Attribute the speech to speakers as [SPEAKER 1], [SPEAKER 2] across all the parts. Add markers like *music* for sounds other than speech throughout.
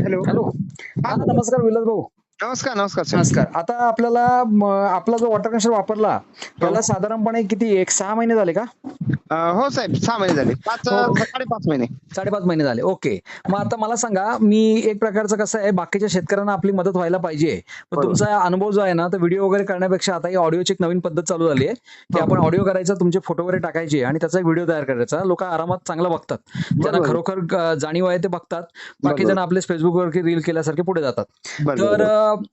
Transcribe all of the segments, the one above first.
[SPEAKER 1] Hello.
[SPEAKER 2] Hello. हा नमस्कार विलास भाऊ
[SPEAKER 1] नमस्कार नमस्कार
[SPEAKER 2] नमस्कार आता आपल्याला आपला जो वॉटर कनेक्शन वापरला त्याला
[SPEAKER 1] हो.
[SPEAKER 2] साधारणपणे किती एक सहा महिने झाले का
[SPEAKER 1] हो साहेब सहा महिने झाले पाच
[SPEAKER 2] हो.
[SPEAKER 1] साडेपाच महिने
[SPEAKER 2] साडेपाच महिने झाले ओके मग आता मला सांगा मी एक प्रकारचं कसं आहे बाकीच्या शेतकऱ्यांना आपली मदत व्हायला पाहिजे. तुमचा अनुभव जो आहे ना तर व्हिडिओ वगैरे करण्यापेक्षा आता ही ऑडिओची एक नवीन पद्धत चालू झाली आहे की
[SPEAKER 1] हो.
[SPEAKER 2] आपण ऑडिओ करायचा तुमचे फोटो वगैरे टाकायचे आणि त्याचा एक व्हिडिओ तयार करायचा लोक आरामात चांगला बघतात ज्यांना. खरोखर जाणीव आहे ते बघतात बाकी. जण आपले फेसबुकवर रील केल्यासारखे पुढे जातात. तर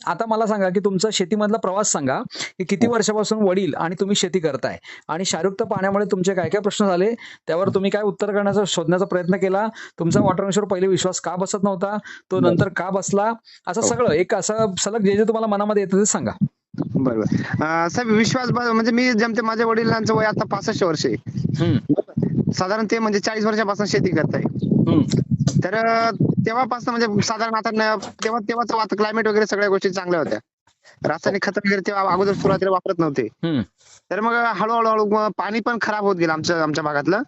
[SPEAKER 2] आता मला सांगा की तुमचा शेतीमधला प्रवास सांगा की किती वर्षापासून वडील आणि तुम्ही शेती करताय? आणि शारुक्त पाण्यामुळे तुमचे काय काय प्रश्न झाले? त्यावर तुम्ही काय उत्तर करण्याचा शोधण्याचा प्रयत्न केला? तुमचा वॉटर पहिले विश्वास का बसत नव्हता? तो नंतर का बसला? असं
[SPEAKER 1] हो.
[SPEAKER 2] सगळं एक असं सलग जे जे तुम्हाला मनामध्ये येतं ते सांगा.
[SPEAKER 1] बरोबर. साहेब विश्वास म्हणजे मी जमते माझ्या वडिलांचं वय आता पासष्ट वर्ष आहे. साधारण ते म्हणजे चाळीस वर्षापासून शेती करताय. तर तेव्हापासून म्हणजे साधारण आता तेव्हा तेव्हाच क्लायमेट वगैरे सगळ्या गोष्टी चांगल्या होत्या. रासायनिक खत वगैरे तेव्हा अगोदर सुरुवातीला वापरत नव्हते. तर मग हळूहळू पाणी पण खराब होत गेलं आमच्या आमच्या भागातलं.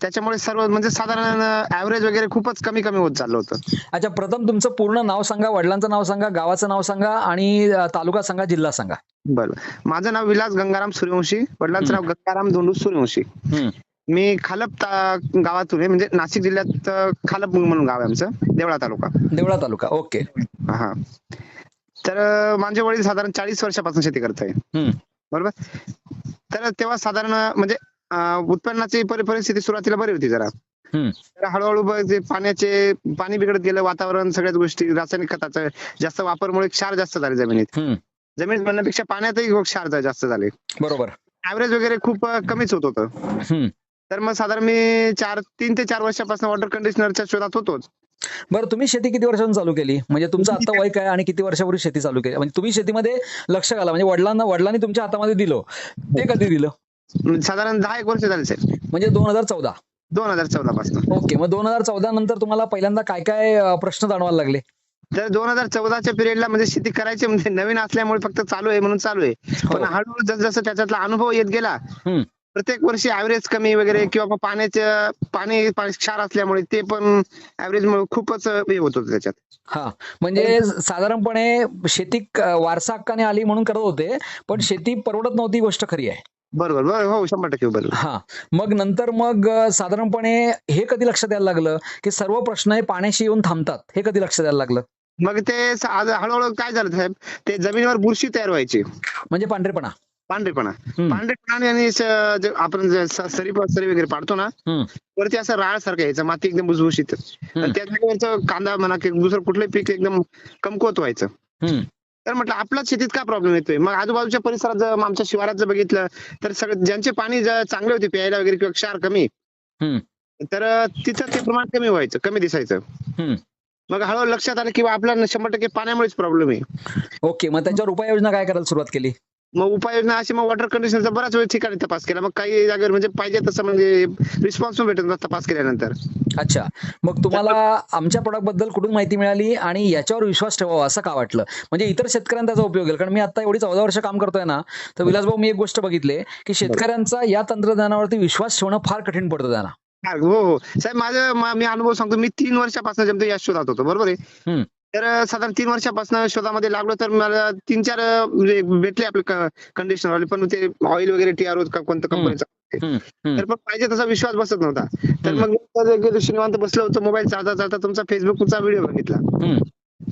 [SPEAKER 1] त्याच्यामुळे सर्व म्हणजे साधारण ऍव्हरेज वगैरे खूपच कमी कमी होत चाललं होतं.
[SPEAKER 2] अच्छा प्रथम तुमचं पूर्ण नाव सांगा वडिलांचं नाव सांगा गावाचं नाव सांगा आणि तालुका सांगा जिल्हा सांगा.
[SPEAKER 1] बरं. माझं नाव विलास गंगाराम सूर्यवंशी वडिलांचं नाव गंगाराम धोंडू सूर्यवंशी. मी खालप गावातून आहे. म्हणजे नाशिक जिल्ह्यात खालप म्हणून गाव आहे आमचं. देवळा तालुका.
[SPEAKER 2] देवळा तालुका. ओके.
[SPEAKER 1] हा. तर माझे वडील साधारण चाळीस वर्षापासून शेती करत आहे. बरोबर? तर तेव्हा साधारण म्हणजे उत्पन्नाची परि- परिस्थिती सुरुवातीला बरी होती जरा. तर हळूहळू पाण्याचे पाणी बिघडत गेलं वातावरण सगळ्याच गोष्टी रासायनिक खताचं जास्त वापरमुळे क्षार जास्त झाले जमिनीत. जमिनीत म्हणण्यापेक्षा पाण्यातही क्षार जास्त झाले.
[SPEAKER 2] बरोबर.
[SPEAKER 1] ऍव्हरेज वगैरे खूप कमीच होत होतं. तर मग साधारण मी चार तीन ते चार वर्षापासून वॉटर कंडिशनरच्या शोधात होतोच.
[SPEAKER 2] बरं तुम्ही शेती किती वर्षांनी चालू केली? म्हणजे तुमचं आता वय काय आणि किती वर्षापूर्वी शेती चालू केली? म्हणजे तुम्ही शेतीमध्ये लक्ष घाला. म्हणजे वडिलांना वडिलांनी तुमच्या हातामध्ये दिलं. ते कधी दिलं?
[SPEAKER 1] साधारण दहा एक वर्ष झाले साहेब.
[SPEAKER 2] म्हणजे दोन हजार चौदा.
[SPEAKER 1] दोन हजार चौदा पासून.
[SPEAKER 2] ओके मग दोन हजार चौदा नंतर तुम्हाला पहिल्यांदा काय काय प्रश्न जाणवायला लागले?
[SPEAKER 1] तर दोन हजार चौदाच्या पिरियडला म्हणजे शेती करायची म्हणजे नवीन असल्यामुळे फक्त चालू आहे म्हणून चालू आहे. पण हळूहळू जसं त्याच्यातला अनुभव येत गेला. प्रत्येक वर्षी ऍव्हरेज कमी वगैरे किंवा मग पाण्याचं पाणी क्षार असल्यामुळे ते पण ऍव्हरेज मुळे खूपच हे होत होतं त्याच्यात.
[SPEAKER 2] हा. म्हणजे साधारणपणे शेती वारसा हक्काने आली म्हणून करत होते पण शेती परवडत नव्हती ही गोष्ट खरी आहे.
[SPEAKER 1] बरोबर बरोबर. हो शंभर टक्के बरोबर.
[SPEAKER 2] हा. मग नंतर मग साधारणपणे हे कधी लक्षात यायला लागलं की सर्व प्रश्न हे पाण्याशी येऊन थांबतात हे कधी लक्षात यायला लागलं?
[SPEAKER 1] मग ते हळूहळू काय झालं साहेब? ते जमिनीवर बुरशी तयार व्हायची.
[SPEAKER 2] म्हणजे पांढरेपणा.
[SPEAKER 1] पांढरेपणा. पांढरेपणा आणि आपण सरी सरी वगैरे पाडतो ना. वरती असं राळ सारखं यायचं माती एकदम भुसभुशीत त्या जागेवरचं कांदा म्हणा किंवा दुसरं कुठलंही पीक एकदम कमकुवत व्हायचं. तर म्हटलं आपल्याच शेतीत काय प्रॉब्लेम येतोय मग आजूबाजूच्या परिसरात जर आमच्या शिवारात जर बघितलं तर सगळं ज्यांचे पाणी जर चांगले होते प्यायला वगैरे किंवा क्षार कमी. तर तिथं ते प्रमाण कमी व्हायचं कमी दिसायचं. मग हळूहळू लक्षात आलं की बा आपल्याला शंभर टक्के पाण्यामुळेच प्रॉब्लेम आहे
[SPEAKER 2] ओके मग त्याच्यावर उपाययोजना काय करायला सुरुवात केली
[SPEAKER 1] मग उपाययोजना अशी मग वॉटर कंडिशनचा बऱ्याच वेळ ठिकाणी तपास केला. मग काही जागेवर म्हणजे पाहिजे तसं म्हणजे रिस्पॉन्स भेटत नव्हता तपास केल्यानंतर.
[SPEAKER 2] अच्छा. मग तुम्हाला आमच्या प्रोडक्टबद्दल कुठून माहिती मिळाली आणि याच्यावर विश्वास ठेवावा असं का वाटलं? म्हणजे इतर शेतकऱ्यांना त्याचा उपयोग होईल कारण मी आता एवढी चौदा वर्ष काम करतोय ना तर विलासभाऊ मी एक गोष्ट बघितली की शेतकऱ्यांचा या तंत्रज्ञानावरती विश्वास ठेवणं फार कठीण पडतं त्यांना.
[SPEAKER 1] हा, हो. साहेब माझं मा- अनुभव सांगतो मी तीन वर्षापासून जमतो या शोधात होतो. बरोबर आहे. तर साधारण तीन वर्षापासून शोधामध्ये लागलो तर मला तीन चार म्हणजे भेटले आपले कंडिशनर वाले. पण ते ऑइल वगैरे टीआर कोणत्या
[SPEAKER 2] हम्म.
[SPEAKER 1] कंपनीचा. तर पण पाहिजे तसा विश्वास बसत नव्हता. तर. मग निवांत बसलो होतो मोबाईल चालता चालता तुमचा फेसबुकचा व्हिडिओ बघितला.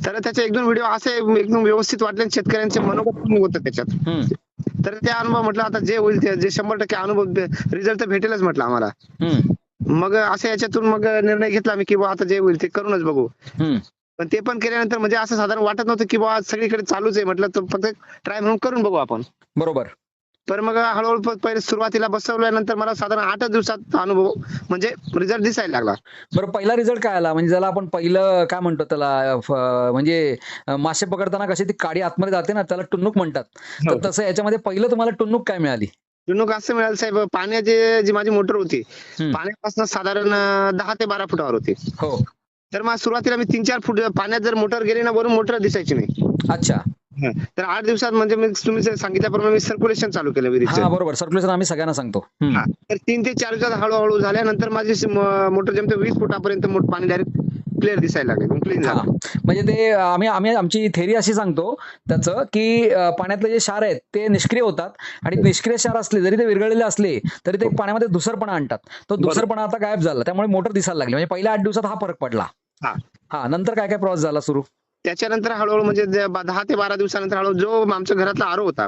[SPEAKER 1] तर त्याचे एक दोन व्हिडिओ असे एकदम व्यवस्थित वाटले शेतकऱ्यांचे मनोगत होतं त्याच्यात. तर ते अनुभव म्हटलं आता जे होईल ते जे शंभर टक्के अनुभव रिझल्ट तर भेटेलच म्हटलं आम्हाला. मग असं याच्यातून मग निर्णय घेतला मी की आता जे होईल ते करूनच बघू. पण ते पण केल्यानंतर म्हणजे असं साधारण वाटत नव्हतं की बा सगळीकडे चालूच आहे. म्हटलं तर फक्त ट्राय म्हणून करून बघू आपण.
[SPEAKER 2] बरोबर.
[SPEAKER 1] तर मग हळूहळू पहिले सुरुवातीला बसवल्यानंतर मला साधारण आठच दिवसात अनुभव म्हणजे रिझल्ट दिसायला लागला.
[SPEAKER 2] बरं पहिला रिझल्ट काय आला? म्हणजे ज्याला आपण पहिलं काय म्हणतो त्याला म्हणजे मासे पकडताना कशी ती काडी आतमध्ये जाते ना त्याला टुन्नुक म्हणतात. तर
[SPEAKER 1] हो.
[SPEAKER 2] तसं याच्यामध्ये पहिलं तुम्हाला टुन्नुक काय मिळाली?
[SPEAKER 1] जुनूक असं मिळालं साहेब पाण्याची जी माझी मोटर होती. पाण्यापासून साधारण दहा ते बारा फुटावर होती.
[SPEAKER 2] हो.
[SPEAKER 1] तर मग सुरुवातीला मी तीन चार फूट पाण्यात जर मोटर गेली ना वरून मोटर दिसायची नाही.
[SPEAKER 2] अच्छा.
[SPEAKER 1] तर आठ दिवसात म्हणजे मी तुम्ही सांगितल्याप्रमाणे मी सर्क्युलेशन चालू केलं
[SPEAKER 2] हा
[SPEAKER 1] विहिरीचं
[SPEAKER 2] बरोबर. सर्क्युलेशन आम्ही सगळ्यांना सांगतो.
[SPEAKER 1] तर तीन ते चार दिवसात हळूहळू झाल्यानंतर माझी मोटर जमते वीस फुटापर्यंत मोठ पाणी डायरेक्ट क्लिअर दिसायला लागले क्लीन
[SPEAKER 2] हा
[SPEAKER 1] झालं.
[SPEAKER 2] म्हणजे ते आम्ही आम्ही आमची थेरी अशी सांगतो त्याचं की पाण्यातले जे क्षार आहेत ते निष्क्रिय होतात आणि निष्क्रिय क्षार असले जरी ते विरघळलेले असले तरी ते पाण्यामध्ये धुसरपणा आणतात. तो धुसरपणा आता गायब झाला त्यामुळे मोटर दिसायला लागली. म्हणजे पहिल्या आठ दिवसात हा फरक पडला.
[SPEAKER 1] हा.
[SPEAKER 2] हा नंतर काय काय प्रवास झाला सुरू?
[SPEAKER 1] त्याच्यानंतर हळूहळू म्हणजे दहा ते बारा दिवसानंतर हळूहळू जो आमच्या घरातला आरो होता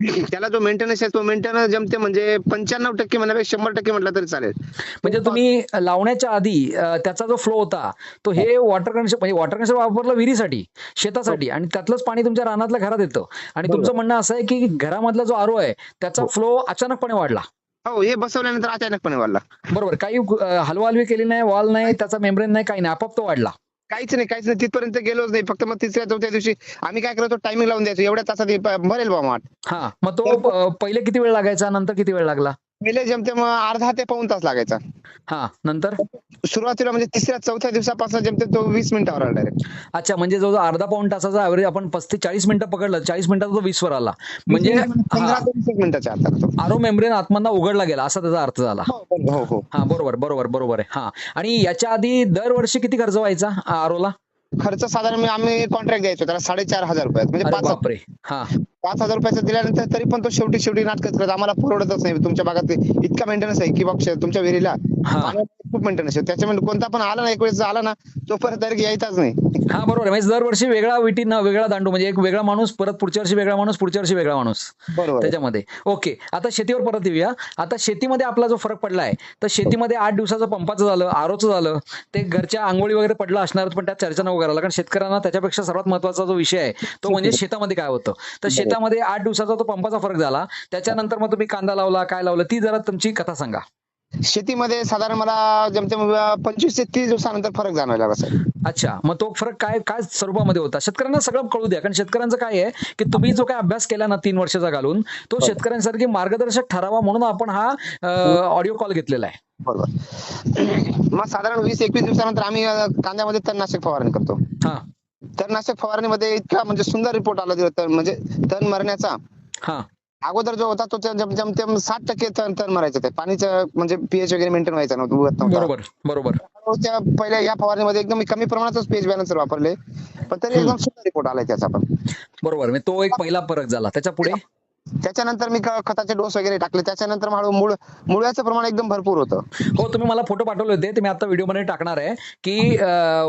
[SPEAKER 1] त्याला जो मेंटेनन्स आहे तो मेंटेनन्स जमते म्हणजे पंच्याण्णव टक्के म्हणण्यापेक्षा शंभर टक्के म्हटलं तरी चालेल.
[SPEAKER 2] म्हणजे तुम्ही लावण्याच्या आधी त्याचा जो फ्लो होता तो हे वॉटर कनेक्शन म्हणजे वॉटर कनेक्शन वापरलं विहिरीसाठी शेतासाठी आणि त्यातलंच पाणी तुमच्या रानातल्या घरात येतं. आणि तुमचं म्हणणं असं आहे की घरामधला जो आरो आहे त्याचा
[SPEAKER 1] हो.
[SPEAKER 2] फ्लो अचानकपणे वाढला.
[SPEAKER 1] हो हे बसवल्यानंतर अचानकपणे वाढला.
[SPEAKER 2] बरोबर. काही हलवाहलवी केली नाही वॉल नाही त्याचा मेम्ब्रेन नाही काही नाही आपाप तो वाढला.
[SPEAKER 1] काहीच नाही काहीच नाही. तिथपर्यंत गेलोच नाही. फक्त मग तिसऱ्या चौथ्या दिवशी आम्ही काय करतो टायमिंग लावून द्यायचो. एवढ्या तासात भरेल बा माठ
[SPEAKER 2] हा. मग तो पहिले किती वेळ लागायचा? नंतर किती वेळ लागला?
[SPEAKER 1] पहिले जमते मग अर्धा ते पाऊन तास लागायचा.
[SPEAKER 2] हा नंतर?
[SPEAKER 1] सुरुवातीला म्हणजे तिसऱ्या चौथ्या दिवसापासून जमते तो वीस मिनिटावर आला डायरेक्ट
[SPEAKER 2] अच्छा म्हणजे जो अर्धा पाऊण तासाचा ऍव्हरेज आपण पस्तीस चाळीस मिनिटं पकडलं चाळीस मिनिटाचा तो वीस वर आला. म्हणजे
[SPEAKER 1] मिनिटाच्या आत लागतो
[SPEAKER 2] आरो मेम्ब्रेन आतमधनं उघडला गेला असा त्याचा अर्थ झाला.
[SPEAKER 1] हो बरोबर, हो हो.
[SPEAKER 2] हा बरोबर बरोबर बरोबर आहे. हा. आणि याच्या आधी दरवर्षी किती खर्च व्हायचा आरोला?
[SPEAKER 1] खर्च साधारण आम्ही कॉन्ट्रॅक्ट द्यायचो त्याला साडेचार हजार रुपयात म्हणजे पाच
[SPEAKER 2] बापरे. हा.
[SPEAKER 1] पाच हजार रुपयाचं दिल्यानंतर तरी पण तो शेवटी शेवटी नाटकच करत आम्हाला परवडतच नाही. तुमच्या भागात इतका मेंटेनन्स आहे की बाबा तुमच्या विहिरीला खूप मेंटेनन्स आहे. त्याच्यामुळे कोणता पण आला ना एक वेळेस आला ना तो परत डायरेक्ट यायचाच नाही.
[SPEAKER 2] हा बरोबर आहे. म्हणजे दरवर्षी वेगळा विटी न वेगळा दांडू म्हणजे एक वेगळा माणूस परत पुढच्या वर्षी वेगळा माणूस पुढच्या वर्षी वेगळा माणूस.
[SPEAKER 1] बरोबर आहे.
[SPEAKER 2] त्याच्यामध्ये. ओके. आता शेतीवर परत येऊया. आता शेतीमध्ये आपला जो फरक पडलाय तर शेतीमध्ये आठ दिवसाचं पंपाचं झालं आरोचं झालं ते घरच्या आंघोळी वगैरे पडलं असणार पण त्यात चर्चा नको करायला कारण शेतकऱ्यांना त्याच्यापेक्षा सर्वात महत्त्वाचा जो विषय आहे तो म्हणजे *laughs* शेतामध्ये काय होतं. तर शेतामध्ये आठ दिवसाचा तो पंपाचा फरक झाला. त्याच्यानंतर मग तुम्ही कांदा लावला काय लावलं ती जरा तुमची कथा सांगा.
[SPEAKER 1] शेतीमध्ये साधारण मला जमते मग पंचवीस ते तीस दिवसानंतर फरक जाणवायला लागला साहेब.
[SPEAKER 2] अच्छा मग तो फरक काय काय स्वरूपामध्ये होता? शेतकऱ्यांना सगळं कळू द्या कारण शेतकऱ्यांचं काय आहे की तुम्ही जो काय अभ्यास केला ना तीन वर्षाचा घालून तो शेतकऱ्यांसारखी मार्गदर्शक ठरावा म्हणून आपण हा ऑडिओ कॉल घेतलेला आहे.
[SPEAKER 1] बरोबर. मग साधारण वीस एकवीस दिवसानंतर आम्ही कांद्यामध्ये तणनाशक फवारणी करतो.
[SPEAKER 2] हा.
[SPEAKER 1] तणनाशक फवारणीमध्ये इतका म्हणजे सुंदर रिपोर्ट आला म्हणजे तण मरण्याचा
[SPEAKER 2] हा.
[SPEAKER 1] अगोदर जो होता तो जम- जमतेम साठ टक्के तण तण मरायचं ते. पाणीचं म्हणजे पीएच वगैरे मेंटेन व्हायचं नव्हतं
[SPEAKER 2] बरोबर बरोबर.
[SPEAKER 1] त्या पहिल्या या फवारणीमध्ये एकदम कमी प्रमाणातच पेज बॅलन्सर वापरले. पण तरी एकदम सुंदर रिपोर्ट आलाय त्याचा पण.
[SPEAKER 2] बरोबर म्हणजे तो एक पहिला फरक झाला. त्याच्या पुढे?
[SPEAKER 1] त्याच्यानंतर मी खताचे डोस वगैरे टाकले. त्याच्यानंतर हळू मूळ मुळ्याचं प्रमाण एकदम भरपूर होतं.
[SPEAKER 2] हो तुम्ही मला फोटो पाठवले होते. ते मी आता व्हिडिओमध्ये टाकणार आहे की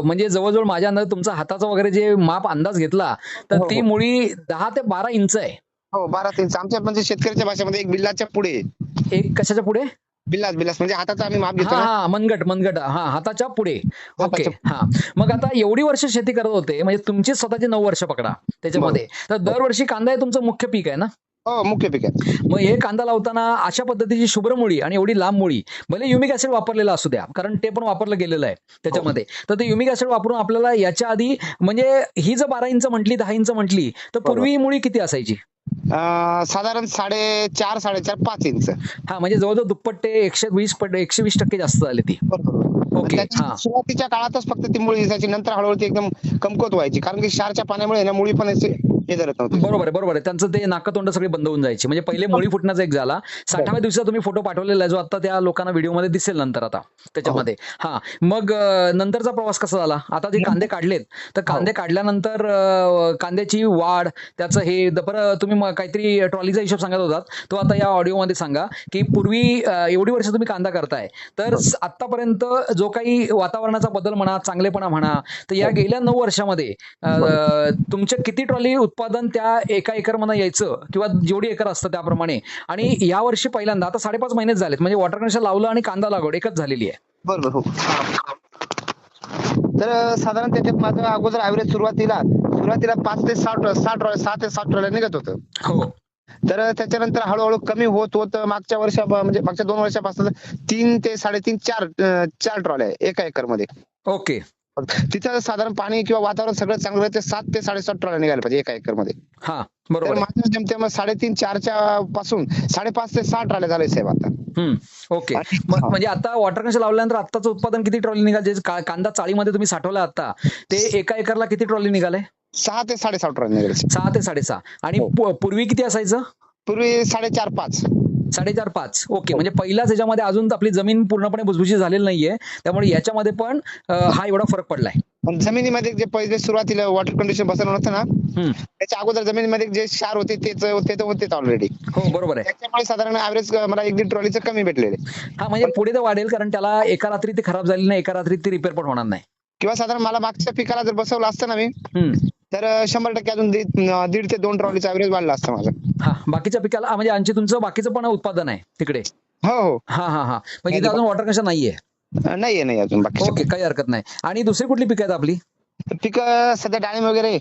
[SPEAKER 2] म्हणजे जवळजवळ माझ्या अंदाज तुमचा हाताचा वगैरे जे माप अंदाज घेतला तर
[SPEAKER 1] हो,
[SPEAKER 2] ती
[SPEAKER 1] हो.
[SPEAKER 2] मुळी दहा ते बारा इंच आहे.
[SPEAKER 1] हो बारा तीन आमच्या म्हणजे शेतकऱ्याच्या भाषेमध्ये एक बिल्लाच्या पुढे.
[SPEAKER 2] एक कशाच्या पुढे?
[SPEAKER 1] बिल्लास बिल्लास म्हणजे हाताचा आम्ही माप घेतो
[SPEAKER 2] हा हा मनगट मनगट. हा हाताच्या पुढे. ओके
[SPEAKER 1] हाताच्या-
[SPEAKER 2] हा. मग आता एवढी वर्ष शेती करत होते म्हणजे तुमची स्वतःची नऊ वर्ष पकडा त्याच्यामध्ये. तर दरवर्षी कांदा हे तुमचं मुख्य पीक आहे ना?
[SPEAKER 1] हो मुख्य पीक आहे
[SPEAKER 2] मग हे कांदा लावताना अशा पद्धतीची शुभ्र मुळी आणि एवढी लांब मुळी भले युमिक ऍसिड वापरलेला असू द्या कारण ते पण वापरलं गेलेलं आहे त्याच्यामध्ये. तर ते युमिक ऍसिड वापरून आपल्याला याच्या आधी म्हणजे ही जर बारा इंच म्हटली दहा इंच म्हटली तर पूर्वी ही मुळी किती असायची?
[SPEAKER 1] अं, साधारण साडेचार साडेचार पाच इंच.
[SPEAKER 2] हा म्हणजे जवळजवळ दुप्पट ते एकशे वीस पट एकशे वीस टक्के जास्त झाली ती. ओके,
[SPEAKER 1] त्याच्या
[SPEAKER 2] हा.
[SPEAKER 1] सुरुवातीच्या काळातच फक्त ती मुळी दिसायची नंतर हळूहळू ती एकदम कमकुवत व्हायची कारण की क्षारच्या पाण्यामुळे ना मुळी पण हे धरत नव्हती.
[SPEAKER 2] बरोबर आहे बरोबर आहे. त्यांचं ते नाकतोंड सगळे बंद होऊन जायचे. म्हणजे पहिले मुळी फुटण्याचा एक झाला. साठाव्या दिवसात तुम्ही फोटो पाठवलेला आहे जो आता त्या लोकांना व्हिडिओमध्ये दिसेल नंतर आता त्याच्यामध्ये. हा. मग अं, नंतरचा प्रवास कसा झाला? आता जे कांदे काढलेत तर कांदे काढल्यानंतर कांद्याची वाढ त्याचं हे बरं तुम्ही काहीतरी ट्रॉलीचा हिशोब सांगत होतात. तो आता या ऑडिओमध्ये सांगा की पूर्वी एवढी वर्ष तुम्ही कांदा करताय तर आतापर्यंत जो काही वातावरणाचा बदल म्हणा चांगलेपणा म्हणा तर या गेल्या नऊ वर्षामध्ये अं, तुमचे किती ट्रॉली उत्पादन त्या एका एकर मना यायचं किंवा जेवढी एकर असतं त्याप्रमाणे. आणि या वर्षी पहिल्यांदा आता साडेपाच महिनेच झालेत म्हणजे वॉटर कनेक्शन लावलं आणि कांदा लागवड एकच झालेली आहे.
[SPEAKER 1] बरोबर हो. तर साधारण त्याच्यात माझं अगोदर ऍव्हरेज सुरुवातीला सुरुवातीला पाच ते साठ साठ सहा ते साठ ट्रॉल्या निघत होतं.
[SPEAKER 2] हो.
[SPEAKER 1] तर त्याच्यानंतर हळूहळू कमी होत होत मागच्या वर्षा म्हणजे मागच्या दोन वर्षापासून तीन ते साडेतीन चार चार ट्रॉल्या एका एकरमध्ये
[SPEAKER 2] ओके.
[SPEAKER 1] तिथं साधारण पाणी किंवा वातावरण सगळं चांगलं आहे, ते सात ते साडेसात ट्रॉल्या निघायला पाहिजे एका एकरमध्ये
[SPEAKER 2] हा बरोबर आहे.
[SPEAKER 1] माझं जमते मग साडेतीन चारच्या पासून साडेपाच ते सहा ट्रॉल्या झाले साहेब आता.
[SPEAKER 2] हम्म ओके. म्हणजे आता वॉटर कनेक्शन लावल्यानंतर आत्ताचं उत्पादन किती ट्रॉली निघाले? कांदा चाळीमध्ये तुम्ही साठवला आता ते एका एकरला किती ट्रॉली निघाले?
[SPEAKER 1] सहा ते साडेसात ट्रॉल्या निघाले.
[SPEAKER 2] सहा ते साडेसहा. आणि
[SPEAKER 1] हो.
[SPEAKER 2] पूर्वी किती असायचं?
[SPEAKER 1] पूर्वी साडेचार पाच.
[SPEAKER 2] साडेचार पाच. ओके म्हणजे पहिल्याच ह्याच्यामध्ये अजून आपली जमीन पूर्णपणे भुसभुशीत झालेली नाहीये. त्यामुळे याच्यामध्ये पण हा एवढा फरक पडलाय.
[SPEAKER 1] पण जमिनीमध्ये जे पहिले सुरुवातीला वॉटर कंडिशन बसवलं होतं ना. त्याच्या अगोदर जमिनीमध्ये जे क्षार होते तेच ते होतेच ऑलरेडी
[SPEAKER 2] हो बरोबर आहे.
[SPEAKER 1] त्याच्यामुळे साधारण ऍव्हरेज मला एक दीड ट्रॉलीचं कमी भेटलेले
[SPEAKER 2] हा म्हणजे पुढे तर वाढेल कारण त्याला एका रात्री ती खराब झाली नाही एका रात्री ती रिपेअर पण होणार नाही.
[SPEAKER 1] किंवा साधारण मला मागच्या पिकाला जर बसवलं असतं ना मी. तर शंभर टक्के अजून दीड ते दोन ट्रॉलीचं ऍव्हरेज वाढलं असतं माझं.
[SPEAKER 2] हा बाकीच्या पिकाला म्हणजे आणखी तुमचं बाकीचं पण उत्पादन आहे तिकडे?
[SPEAKER 1] हो हो.
[SPEAKER 2] हा हा हा. म्हणजे इथे अजून वॉटर कनेक्शन नाहीये?
[SPEAKER 1] नाहीये नाही अजून बाकी
[SPEAKER 2] ओके काही हरकत नाही. आणि दुसरी कुठली पिकं आहेत आपली?
[SPEAKER 1] पीक सध्या डाळिंब वगैरे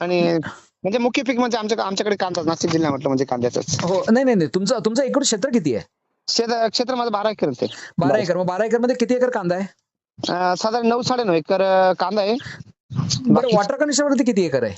[SPEAKER 1] आणि म्हणजे मुख्य पीक म्हणजे आमच्या आमच्याकडे कांदा नाशिक जिल्हा म्हटलं म्हणजे कांद्याच
[SPEAKER 2] हो नाही नाही नाही. तुमचं तुमचं एकूण क्षेत्र किती आहे?
[SPEAKER 1] क्षेत्र क्षेत्र माझं बारा एकर ते.
[SPEAKER 2] बारा एकर. मग बारा एकरमध्ये किती एकर कांदा आहे?
[SPEAKER 1] साधारण नऊ साडे नऊ एकर कांदा आहे.
[SPEAKER 2] बरं वॉटर कंडिशन वरती किती एकर आहे?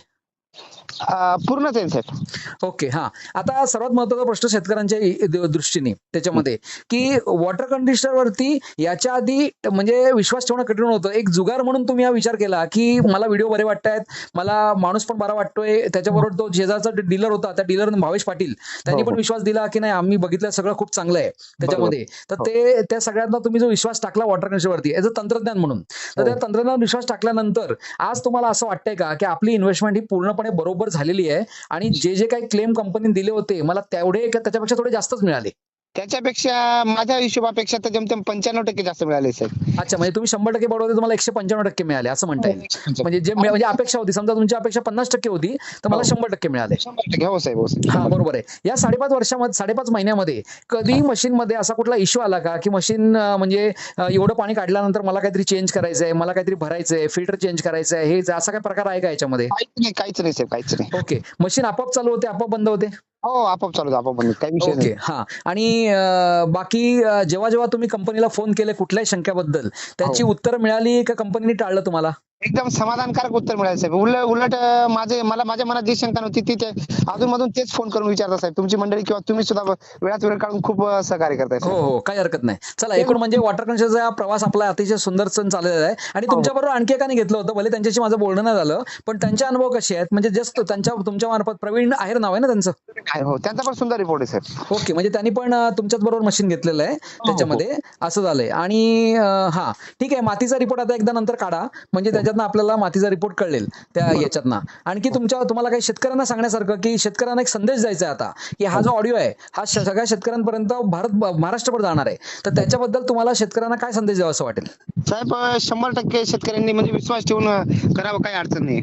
[SPEAKER 1] पूर्णच आहे साहेब.
[SPEAKER 2] ओके हा. आता सर्वात महत्त्वाचा प्रश्न शेतकऱ्यांच्या दृष्टीने त्याच्यामध्ये की वॉटर कंडिशनर वरती याच्या आधी म्हणजे विश्वास ठेवणं कठीण होतं. एक जुगार म्हणून तुम्ही हा विचार केला की मला व्हिडिओ बरे वाटतायत मला माणूस पण बरा वाटतोय त्याच्याबरोबर तो शेजारचा डीलर होता त्या डीलर भावेश पाटील त्यांनी
[SPEAKER 1] हो,
[SPEAKER 2] पण
[SPEAKER 1] हो.
[SPEAKER 2] विश्वास दिला की नाही आम्ही बघितलं सगळं खूप चांगलं आहे. त्याच्यामध्ये तर ते त्या सगळ्यांना तुम्ही जो विश्वास टाकला वॉटर कंडिशनर वरती ॲज अ तंत्रज्ञान म्हणून तर
[SPEAKER 1] हो.
[SPEAKER 2] त्या तंत्रज्ञान विश्वास टाकल्यानंतर आज तुम्हाला असं वाटतंय का की आपली इन्व्हेस्टमेंट ही पूर्णपणे बरोबर झालेली आहे. आणि जे जे काही क्लेम कंपनीने दिले होते मला तेवढे त्याच्यापेक्षा थोडे जास्तच मिळाले.
[SPEAKER 1] त्याच्यापेक्षा माझ्या हिशोबापेक्षा तर जमतेम पंच्याण्णव टक्के जास्त मिळाले साहेब
[SPEAKER 2] अच्छा म्हणजे तुम्ही शंभर टक्के बरोबर तुम्हाला एकशे पंच्याण्णव टक्के मिळाले असं म्हणता येईल. म्हणजे जे म्हणजे अपेक्षा होती समजा तुमची अपेक्षा पन्नास टक्के होती तर मला
[SPEAKER 1] हो.
[SPEAKER 2] शंभर टक्के मिळाले.
[SPEAKER 1] शंभर टक्के हो साहेब हो
[SPEAKER 2] हा बरोबर आहे. या साडेपाच वर्षामध्ये साडेपाच महिन्यामध्ये कधी मशीन मध्ये असा कुठला इश्यू आला का की मशीन म्हणजे एवढं पाणी काढल्यानंतर मला काहीतरी चेंज करायचंय मला काहीतरी भरायचंय फिल्टर चेंज करायचंय हे असा काय प्रकार आहे का याच्यामध्ये?
[SPEAKER 1] काहीच नाही काहीच नाही साहेब काहीच नाही.
[SPEAKER 2] ओके. मशीन आपोआप चालू होते आपोआप बंद होते?
[SPEAKER 1] हो आपोआप चालू आपोआप बंद. काही विषय
[SPEAKER 2] ओके
[SPEAKER 1] नाही
[SPEAKER 2] हा आणि अं, बाकी अं, जेव्हा जेव्हा तुम्ही कंपनीला फोन केले कुठल्याही शंक्याबद्दल त्याची
[SPEAKER 1] हो.
[SPEAKER 2] उत्तर मिळाली का कंपनीने टाळलं तुम्हाला
[SPEAKER 1] एकदम समाधानकारक उत्तर मिळालं साहेब. उलट उलट माझे मला माझ्या मनात जी शंका नव्हती ती ते अजून मधून तेच फोन करून विचारता साहेब. तुमची मंडळी किंवा तुम्ही सुद्धा वेळात वेळ काढून खूप सहकार्य करताय
[SPEAKER 2] हो. हो काही हरकत नाही. चला एकूण म्हणजे वॉटर कनेक्शनचा प्रवास आपला अतिशय सुंदर सण चाललेला आहे. आणि तुमच्या बरोबर आणखी एकाने घेतलं होतं भले त्यांच्याशी माझं बोलणं नाही झालं पण त्यांचे अनुभव कसे आहेत? म्हणजे जस्ट त्यांच्या तुमच्या मार्फत प्रवीण आहेर नाव आहे ना त्यांचं?
[SPEAKER 1] हो. त्यांचा पण सुंदर रिपोर्ट आहे साहेब.
[SPEAKER 2] ओके म्हणजे त्यांनी पण तुमच्याच बरोबर मशीन घेतलेलं आहे त्याच्यामध्ये. असं झालंय. आणि हा ठीक आहे मातीचा रिपोर्ट आता एकदा नंतर काढा. म्हणजे त्याच्यातनं आपल्याला मातीचा रिपोर्ट कळेल त्या याच्यातनं. आणखी तुमच्या तुम्हाला काही शेतकऱ्यांना सांगण्यासारखं की शेतकऱ्यांना एक संदेश द्यायचा आहे आता की हा जो ऑडिओ आहे हा सगळ्या शेतकऱ्यांपर्यंत भारत महाराष्ट्रभर जाणार आहे. तर त्याच्याबद्दल तुम्हाला शेतकऱ्यांना काय संदेश द्यावा असं वाटेल?
[SPEAKER 1] साहेब शंभर टक्के शेतकऱ्यांनी म्हणजे विश्वास ठेवून करावं काही अडचण नाही.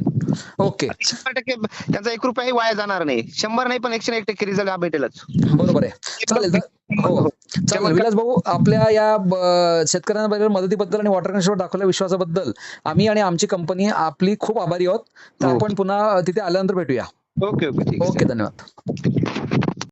[SPEAKER 2] ओके.
[SPEAKER 1] शंभर टक्के त्यांचा एक रुपयाही वाया जाणार नाही. शंभर नाही पण एकशे एक टक्के रिझल्ट हा भेटेलच.
[SPEAKER 2] बरोबर आहे. चालेल तर हो चालेल. विलास भाऊ आपल्या या शेतकऱ्यांबद्दल मदतीबद्दल आणि वॉटर कनेक्शनवर दाखवलेल्या विश्वासाबद्दल आम्ही आणि आमची कंपनी आपली खूप आभारी आहोत. तर
[SPEAKER 1] हो.
[SPEAKER 2] आपण पुन्हा तिथे आल्यानंतर भेटूया.
[SPEAKER 1] Okay okay.
[SPEAKER 2] ओके धन्यवाद.